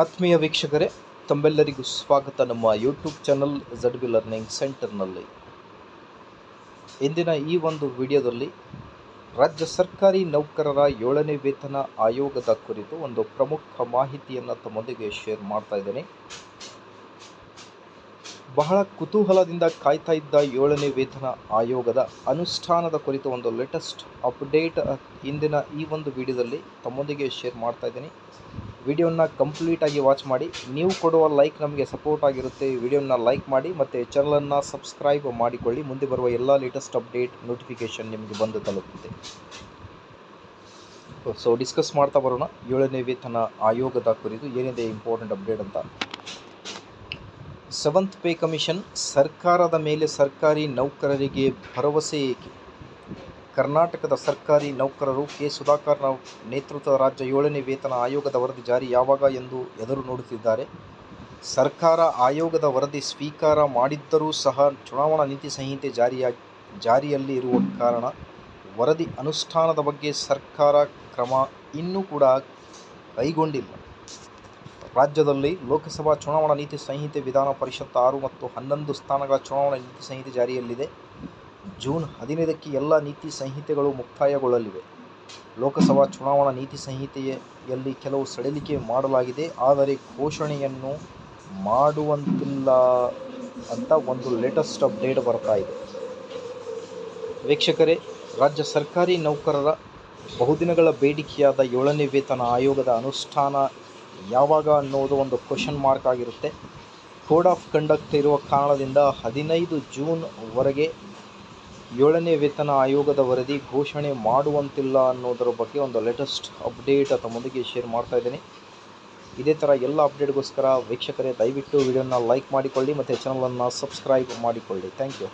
ಆತ್ಮೀಯ ವೀಕ್ಷಕರೇ, ತಮ್ಮೆಲ್ಲರಿಗೂ ಸ್ವಾಗತ ನಮ್ಮ YouTube channel Z B learning ಸೆಂಟರ್ನಲ್ಲಿ ಇಂದಿನ ಈ ಒಂದು ವಿಡಿಯೋದಲ್ಲಿ ರಾಜ್ಯ ಸರ್ಕಾರಿ ನೌಕರರ ಏಳನೇ ವೇತನ ಆಯೋಗದ ಕುರಿತು ಒಂದು ಪ್ರಮುಖ ಮಾಹಿತಿಯನ್ನು ತಮ್ಮೊಂದಿಗೆ ಶೇರ್ ಮಾಡ್ತಾ ಇದ್ದೇನೆ. ಬಹಳ ಕುತೂಹಲದಿಂದ ಕಾಯ್ತಾ ಇದ್ದ ಏಳನೇ ವೇತನ ಆಯೋಗದ ಅನುಷ್ಠಾನದ ಕುರಿತು ಒಂದು ಲೇಟೆಸ್ಟ್ ಅಪ್ಡೇಟ್ ಇಂದಿನ ಈ ಒಂದು ವಿಡಿಯೋದಲ್ಲಿ ತಮ್ಮೊಂದಿಗೆ ಶೇರ್ ಮಾಡ್ತಾ ಇದ್ದೀನಿ. ವಿಡಿಯೋನ ಕಂಪ್ಲೀಟಾಗಿ ವಾಚ್ ಮಾಡಿ. ನೀವು ಕೊಡುವ ಲೈಕ್ ನಮಗೆ ಸಪೋರ್ಟ್ ಆಗಿರುತ್ತೆ. ವಿಡಿಯೋನ ಲೈಕ್ ಮಾಡಿ ಮತ್ತು ಚಾನಲನ್ನು ಸಬ್ಸ್ಕ್ರೈಬ್ ಮಾಡಿಕೊಳ್ಳಿ. ಮುಂದೆ ಬರುವ ಎಲ್ಲ ಲೇಟೆಸ್ಟ್ ಅಪ್ಡೇಟ್ ನೋಟಿಫಿಕೇಷನ್ ನಿಮಗೆ ಬಂದು ತಲುಪುತ್ತೆ. ಸೊ ಡಿಸ್ಕಸ್ ಮಾಡ್ತಾ ಬರೋಣ. ಏಳನೇ ವೇತನ ಆಯೋಗದ ಕುರಿತು ಏನಿದೆ ಇಂಪಾರ್ಟೆಂಟ್ ಅಪ್ಡೇಟ್ ಅಂತ. ಸೆವೆಂತ್ ಪೇ ಕಮಿಷನ್ ಸರ್ಕಾರದ ಮೇಲೆ ಸರ್ಕಾರಿ ನೌಕರರಿಗೆ ಭರವಸೆ ಏಕೆ? ಕರ್ನಾಟಕದ ಸರ್ಕಾರಿ ನೌಕರರು ಕೆ. ಸುಧಾಕರ್ ರಾವ್ ನೇತೃತ್ವದ ರಾಜ್ಯ ಏಳನೇ ವೇತನ ಆಯೋಗದ ವರದಿ ಜಾರಿ ಯಾವಾಗ ಎಂದು ಎದುರು ನೋಡುತ್ತಿದ್ದಾರೆ. ಸರ್ಕಾರ ಆಯೋಗದ ವರದಿ ಸ್ವೀಕಾರ ಮಾಡಿದ್ದರೂ ಸಹ ಚುನಾವಣಾ ನೀತಿ ಸಂಹಿತೆ ಜಾರಿಯ, ಜಾರಿಯಲ್ಲಿ ಇರುವ ಕಾರಣ ವರದಿ ಅನುಷ್ಠಾನದ ಬಗ್ಗೆ ಸರ್ಕಾರ ಕ್ರಮ ಇನ್ನೂ ಕೂಡ ಕೈಗೊಂಡಿಲ್ಲ. ರಾಜ್ಯದಲ್ಲಿ ಲೋಕಸಭಾ ಚುನಾವಣಾ ನೀತಿ ಸಂಹಿತೆ ವಿಧಾನ ಪರಿಷತ್ ಆರು ಮತ್ತು ಹನ್ನೊಂದು ಸ್ಥಾನಗಳ ಚುನಾವಣಾ ನೀತಿ ಸಂಹಿತೆ ಜಾರಿಯಲ್ಲಿದೆ. ಜೂನ್ ಹದಿನೈದಕ್ಕೆ ಎಲ್ಲ ನೀತಿ ಸಂಹಿತೆಗಳು ಮುಕ್ತಾಯಗೊಳ್ಳಲಿವೆ. ಲೋಕಸಭಾ ಚುನಾವಣಾ ನೀತಿ ಸಂಹಿತೆಯಲ್ಲಿ ಕೆಲವು ಸಡಿಲಿಕೆ ಮಾಡಲಾಗಿದೆ. ಆದರೆ ಘೋಷಣೆಯನ್ನು ಮಾಡುವಂತಿಲ್ಲ ಅಂತ ಒಂದು ಲೇಟೆಸ್ಟ್ ಅಪ್ಡೇಟ್ ಬರ್ತಾ ಇದೆ. ವೀಕ್ಷಕರೇ, ರಾಜ್ಯ ಸರ್ಕಾರಿ ನೌಕರರ ಬಹುದಿನಗಳ ಬೇಡಿಕೆಯಾದ ಏಳನೇ ವೇತನ ಆಯೋಗದ ಅನುಷ್ಠಾನ ಯಾವಾಗ ಅನ್ನೋದು ಒಂದು ಕ್ವಶನ್ ಮಾರ್ಕ್ ಆಗಿರುತ್ತೆ. ಕೋಡ್ ಆಫ್ ಕಂಡಕ್ಟ್ ಇರುವ ಕಾರಣದಿಂದ ಹದಿನೈದು ಜೂನ್ವರೆಗೆ ಏಳನೇ ವೇತನ ಆಯೋಗದ ವರದಿ ಘೋಷಣೆ ಮಾಡುವಂತಿಲ್ಲ ಅನ್ನೋದರ ಬಗ್ಗೆ ಒಂದು ಲೇಟೆಸ್ಟ್ ಅಪ್ಡೇಟ್ ತಮ್ಮೊಂದಿಗೆ ಶೇರ್ ಮಾಡ್ತಾ ಇದ್ದೀನಿ. ಇದೇ ಥರ ಎಲ್ಲ ಅಪ್ಡೇಟ್ಗೋಸ್ಕರ ವೀಕ್ಷಕರೇ ದಯವಿಟ್ಟು ವಿಡಿಯೋನ ಲೈಕ್ ಮಾಡಿಕೊಳ್ಳಿ ಮತ್ತು ಚಾನಲನ್ನು ಸಬ್ಸ್ಕ್ರೈಬ್ ಮಾಡಿಕೊಳ್ಳಿ. Thank you